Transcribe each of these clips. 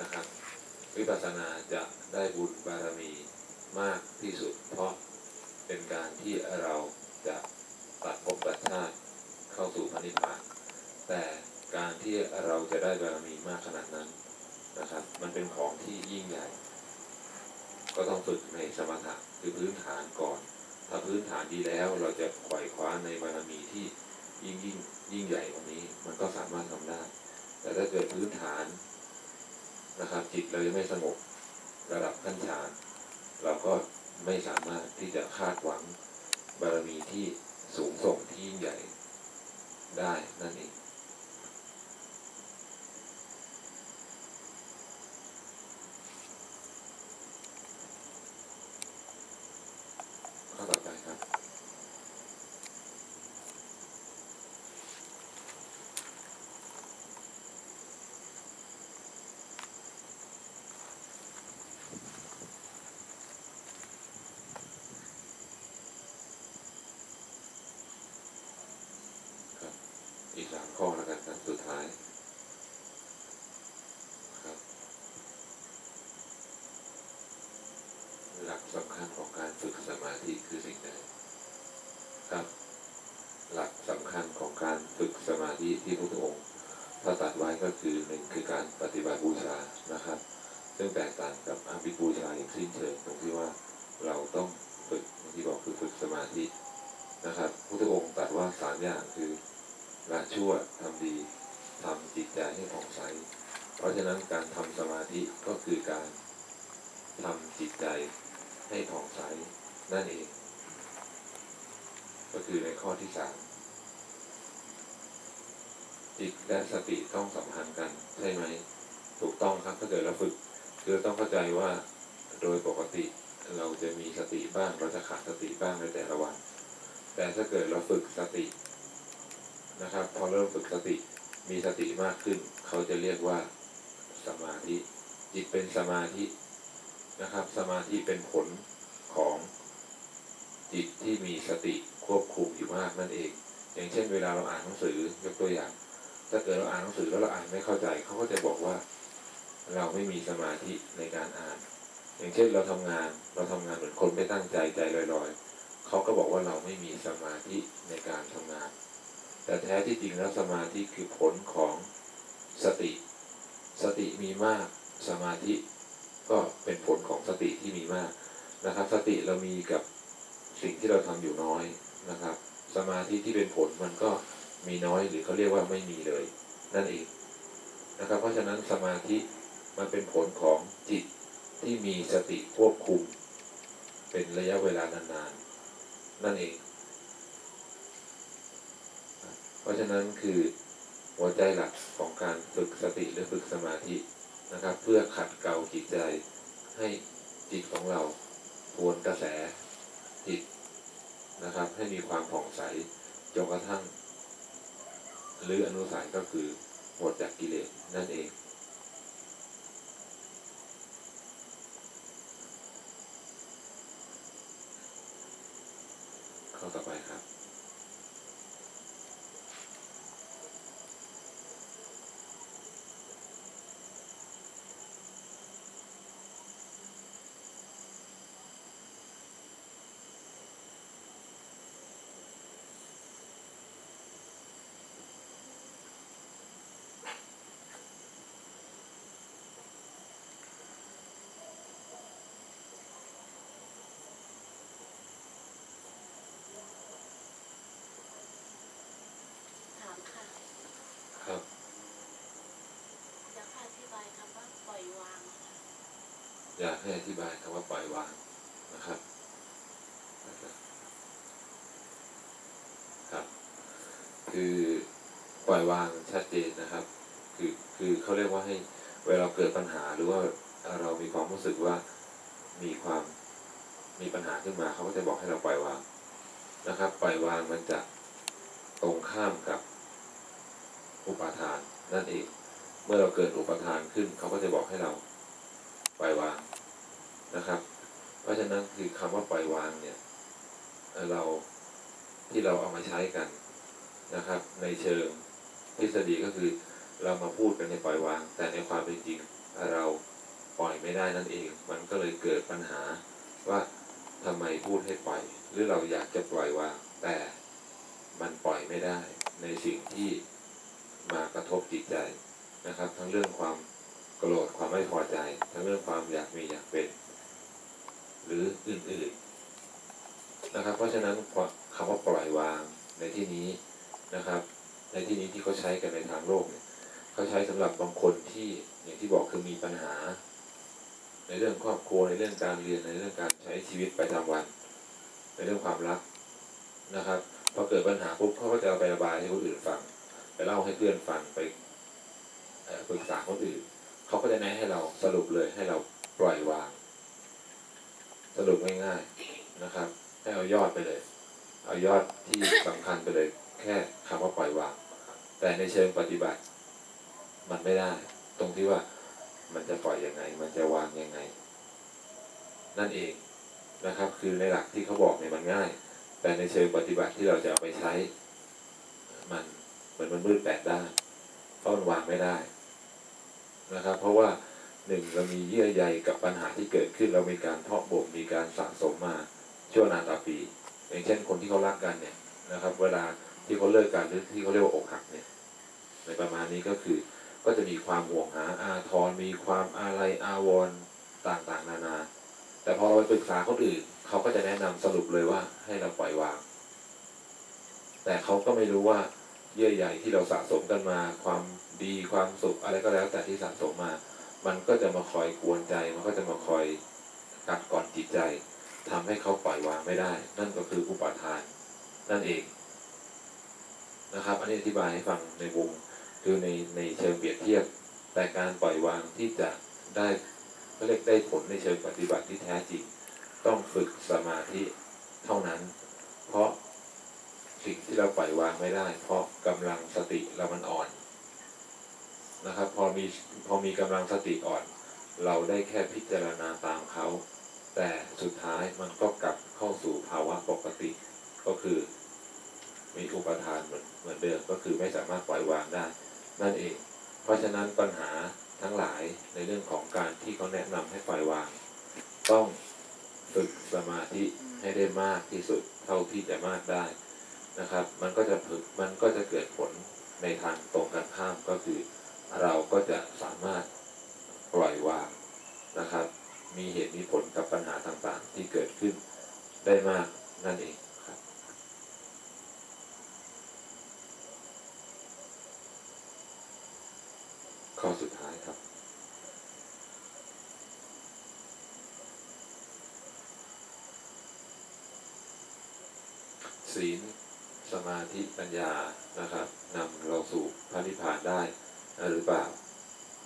นะครับ วิปัสสนาจะได้บุญบารมีมากที่สุด เพราะเป็นการที่เราจะตัดภพตัดชาติเข้าสู่พระนิพพานแต่การที่เราจะได้บารมีมากขนาดนั้นนะครับ มันเป็นของที่ยิ่งใหญ่ ก็ต้องฝึกในสมถะคือพื้นฐานก่อน ถ้าพื้นฐานดีแล้วเราจะไขว่คว้าในบารมีที่ยิ่งยิ่งยิ่งใหญ่กว่านี้ มันก็สามารถทำได้ แต่ถ้าเกิดพื้นฐาน นะครับจิตเรายังไม่สงบระดับขั้นฌานเราก็ไม่สามารถที่จะคาดหวังบารมีที่สูงส่งที่ยิ่งใหญ่ได้นั่นเอง ข้อต่อไปครับ ครับ อีกสามข้อแล้วกันครับสุดท้าย ครับ หลักสำคัญของการ ฝึกสมาธิคือสิ่งใดครับ หลักสำคัญของการฝึกสมาธิที่พระพุทธองค์ถ้าตัดไว้ก็คือหนึ่งคือการปฏิบัติบูชานะครับ ซึ่งแตกต่างกับอาภิบูชาอย่างสิ้นเชิงตรงที่ว่าเราต้องฝึกอย่างที่บอกคือฝึกสมาธินะครับพระพุทธองค์ตรัสว่าสามอย่างคือละชั่วทำดีทำจิตใจให้ผ่องใส เพราะฉะนั้นการทำสมาธิก็คือการทำจิตใจ ให้ผ่องใสนั่นเอง ก็คือในข้อที่สามจิตและสติต้องสัมพันธ์กันใช่ไหม ถูกต้องครับถ้าเกิดเราฝึกคือต้องเข้าใจว่าโดยปกติเราจะมีสติบ้าง เราจะขาดสติบ้างในแต่ละวัน แต่ถ้าเกิดเราฝึกสตินะครับ พอเริ่มฝึกสติมีสติมากขึ้น เขาจะเรียกว่าสมาธิ จิตเป็นสมาธิ นะครับ สมาธิเป็นผลของจิตที่มีสติควบคุมอยู่มากนั่นเอง อย่างเช่น เวลาเราอ่านหนังสือยกตัวอย่าง ถ้าเกิดเราอ่านหนังสือแล้วเราอ่านไม่เข้าใจเขาก็จะบอกว่าเราไม่มีสมาธิในการอ่าน อย่างเช่นเราทำงานเราทำงานเหมือนคนไม่ตั้งใจใจลอยๆเขาก็บอกว่าเราไม่มีสมาธิในการทำงาน แต่แท้ที่จริงแล้วสมาธิคือผลของสติ สติมีมากสมาธิ ก็เป็นผลของสติที่มีมากนะครับ สติเรามีกับสิ่งที่เราทำอยู่น้อยนะครับ สมาธิที่เป็นผลมันก็มีน้อยหรือเขาเรียกว่าไม่มีเลย นั่นเองนะครับ เพราะฉะนั้นสมาธิมันเป็นผลของจิตที่มีสติควบคุม เป็นระยะเวลานานๆนั่นเอง เพราะฉะนั้นคือหัวใจหลักของการฝึกสติหรือฝึกสมาธิ นะครับ เพื่อขัดเกลาจิตใจให้จิตของเราทวนกระแสจิตนะครับ ให้มีความผ่องใสจนกระทั่งหรืออนุสัยก็คือหมดจากกิเลสนั่นเอง ข้อต่อไปครับ ถามค่ะ ครับ อยากให้อธิบายคำว่าปล่อยวางค่ะ อยากให้อธิบายคำว่าปล่อยวางนะครับครับ คือปล่อยวางชัดเจนนะครับ คือคือเขาเรียกว่าให้เวลาเกิดปัญหาหรือว่าเรามีความรู้สึกว่ามีความมีปัญหาขึ้นมาเขาก็จะบอกให้เราปล่อยวางนะครับ ปล่อยวางมันจะตรงข้ามกับอุปาทานนั่นเอง เมื่อเราเกิดอุปทานขึ้นเขาก็จะบอกให้เรา ปล่อยวางนะครับ เพราะฉะนั้นคือคำว่าปล่อยวางเนี่ยเราที่เราเอามาใช้กันนะครับ ในเชิงทฤษฎีก็คือเรามาพูดกันในปล่อยวาง แต่ในความเป็นจริงเราปล่อยไม่ได้นั่นเอง มันก็เลยเกิดปัญหาว่าทำไมพูดให้ปล่อย หรือเราอยากจะปล่อยวาง แต่มันปล่อยไม่ได้ในสิ่งที่มากระทบจิตใจนะครับ ทั้งเรื่องความ โกรธความไม่พอใจทั้งเรื่องความอยากมีอยากเป็น หรืออื่นๆนะครับ เพราะฉะนั้นคำว่าปล่อยวางในที่นี้นะครับ ในที่นี้ที่เขาใช้กันในทางโลกเนี่ยเขาใช้สำหรับบางคนที่อย่างที่บอกคือมีปัญหา ในเรื่องครอบครัวในเรื่องการเรียนในเรื่องการใช้ชีวิตประจำวัน ในเรื่องความรักนะครับพอเกิดปัญหาปุ๊บเขาก็จะเอาไประบายให้คนอื่นฟัง ไปเล่าให้เพื่อนฟังไปปรึกษาคนอื่น เขาก็จะแนะให้เราสรุปเลยให้เราปล่อยวาง สรุปง่ายๆนะครับ ให้เอายอดไปเลย เอายอดที่สำคัญไปเลย แค่คำว่าปล่อยวาง แต่ในเชิงปฏิบัติ มันไม่ได้ ตรงที่ว่ามันจะปล่อยยังไง มันจะวางยังไง นั่นเองนะครับ คือในหลักที่เขาบอกเนี่ยมันง่าย แต่ในเชิงปฏิบัติที่เราจะเอาไปใช้ มันเหมือนมันมืดแปดด้านเพราะมันวางไม่ได้ นะครับ เพราะว่าหนึ่งเรามีเยื่อใยกับปัญหาที่เกิดขึ้น เรามีการเพาะบ่มมีการสะสมมาชั่วนานต่อปีอย่างเช่นคนที่เขารักกันเนี่ยนะครับ เวลาที่เขาเลิกกันหรือที่เขาเรียกว่าอกหักเนี่ยในประมาณนี้ก็คือก็จะมีความห่วงหาอาทรมีความอาลัยอาวรต่างๆ นานา แต่พอเราไปปรึกษาคนอื่นเขาก็จะแนะนำสรุปเลยว่าให้เราปล่อยวาง แต่เขาก็ไม่รู้ว่า เยื่อใยที่เราสะสมกันมา ความดีความสุขอะไรก็แล้ว แต่ที่สะสมมา มันก็จะมาคอยกวนใจ มันก็จะมาคอยกัดก่อนจิตใจทำให้เขาปล่อยวางไม่ได้ นั่นก็คืออุปาทาน นั่นเองนะครับ อันนี้อธิบายให้ฟังในวงคือในในเชิงเปรียบเทียบ แต่การปล่อยวางที่จะได้ก็เรียกได้ผลในเชิงปฏิบัติที่แท้จริง ต้องฝึกสมาธิเท่านั้น เพราะ สิ่งที่เราปล่อยวางไม่ได้ เพราะกำลังสติเรามันอ่อนนะครับ พอมีพอมีกำลังสติอ่อน เราได้แค่พิจารณาตามเขา แต่สุดท้ายมันก็กลับเข้าสู่ภาวะปกติ ก็คือ มีอุปทานเหมือนเหมือนเดิมก็คือไม่สามารถปล่อยวางได้ นั่นเอง เพราะฉะนั้นปัญหาทั้งหลายในเรื่องของการที่เขาแนะนำให้ปล่อยวาง ต้องฝึกสมาธิให้ได้มากที่สุดเท่าที่จะมากได้ นะครับ มันก็จะฝึกมันก็จะเกิดผลในทางตรงกันข้ามก็คือ เราก็จะสามารถปล่อยวางนะครับ มีเหตุมีผลกับปัญหาต่างๆ ที่เกิดขึ้นได้มากนั่นเองครับ ข้อสุดท้ายครับศีล สมาธิปัญญานะครับนำเราสู่พระนิพพานได้หรือเปล่า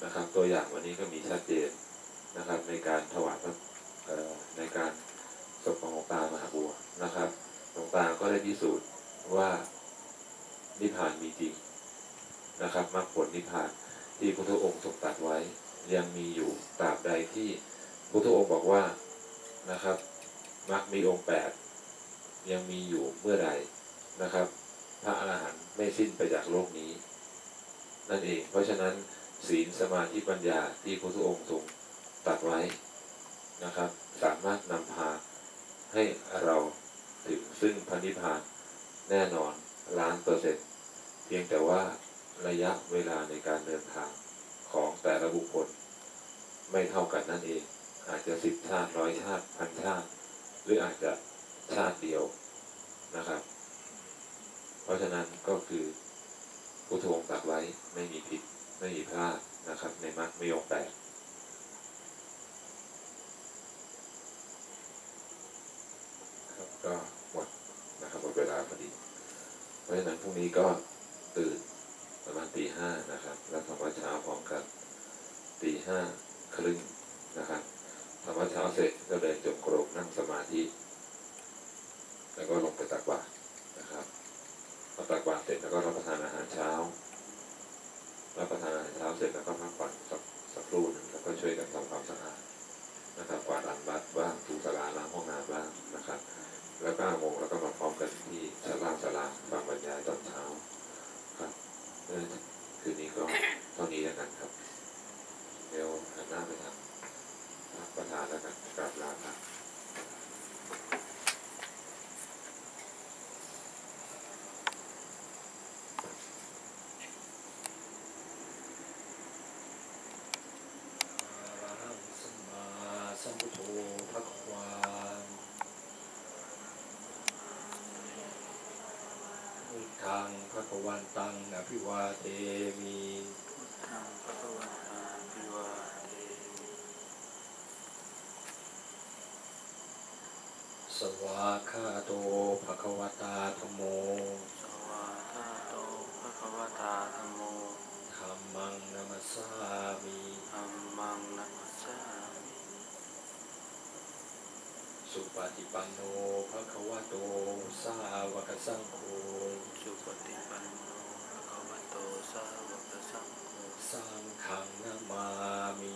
นะครับ ตัวอย่างวันนี้ก็มีชัดเจนนะครับ ในการถวายพระในการศพของหลวงตามหาบัวนะครับหลวงตาก็ได้พิสูจน์ว่านิพพานมีจริงนะครับมรรคผลนิพพานที่พระพุทธองค์ทรงตรัสไว้ยังมีอยู่ตราบใดที่พระพุทธองค์บอกว่านะครับมรรคมีองค์แปดยังมีอยู่เมื่อใด นะครับ พระอรหันต์ไม่สิ้นไปจากโลกนี้ นั่นเอง เพราะฉะนั้นศีลสมาธิปัญญาที่พระพุทธองค์ทรงตัดไว้นะครับ สามารถนำพาให้เราถึงซึ่งพระนิพพานแน่นอนล้านเปอร์เซ็นต์เพียงแต่ว่าระยะเวลาในการเดินทางของแต่ละบุคคล ไม่เท่ากันนั่นเอง อาจจะสิบชาติร้อยชาติพันชาติ หรืออาจจะชาติเดียวนะครับ เพราะฉะนั้นก็คือพุทธองค์ตรัสไว้ไม่มีผิดไม่มีพลาดนะครับ ในมรรคไม่ยกแปดครับก็หมดนะครับหมดเวลาพอดีเพราะฉะนั้นพรุ่งนี้ก็ตื่นประมาณตีห้านะครับแล้วทำวัดเช้าพร้อมกันตีห้าครึ่งนะครับทำวัดเช้าเสร็จก็เดินจงกรมนั่งสมาธิ แล้วก็ลงไปตักบาตร พอตักบาตรเสร็จแล้วก็รับประทานอาหารเช้า รับประทานอาหารเช้าเสร็จแล้วก็พักผ่อนสักสักครู่หนึ่งแล้วก็ช่วยกันทำความสะอาดนะครับกวาดลานวัดบ้างถูสลาล้างห้องน้ำบ้างนะครับ แล้วก็โมงแล้วก็มาพร้อมกันที่ชั้นล่างสลาฟังบรรยายตอนเช้าครับเออคืนนี้ก็เท่านี้แล้วกันครับ เดี๋ยว น้าไปทางรับประทานแล้วกันกราบลาครับ อะระหังสัมมาสัมพุทโธภะคะวาพุทธังภะคะ วันตังอภิวาเทมิสวาคาโตภะคะวตาธมโมสวาทาโตพระควตาธรรมโมธัมมังนัมสสามิธัมมังนัมสสามิ สุปฏิปันโนภะคะวะโต สาวกสังโฆ สุปฏิปันโนพระควโต สาวกสังโฆ สังฆังนามามิ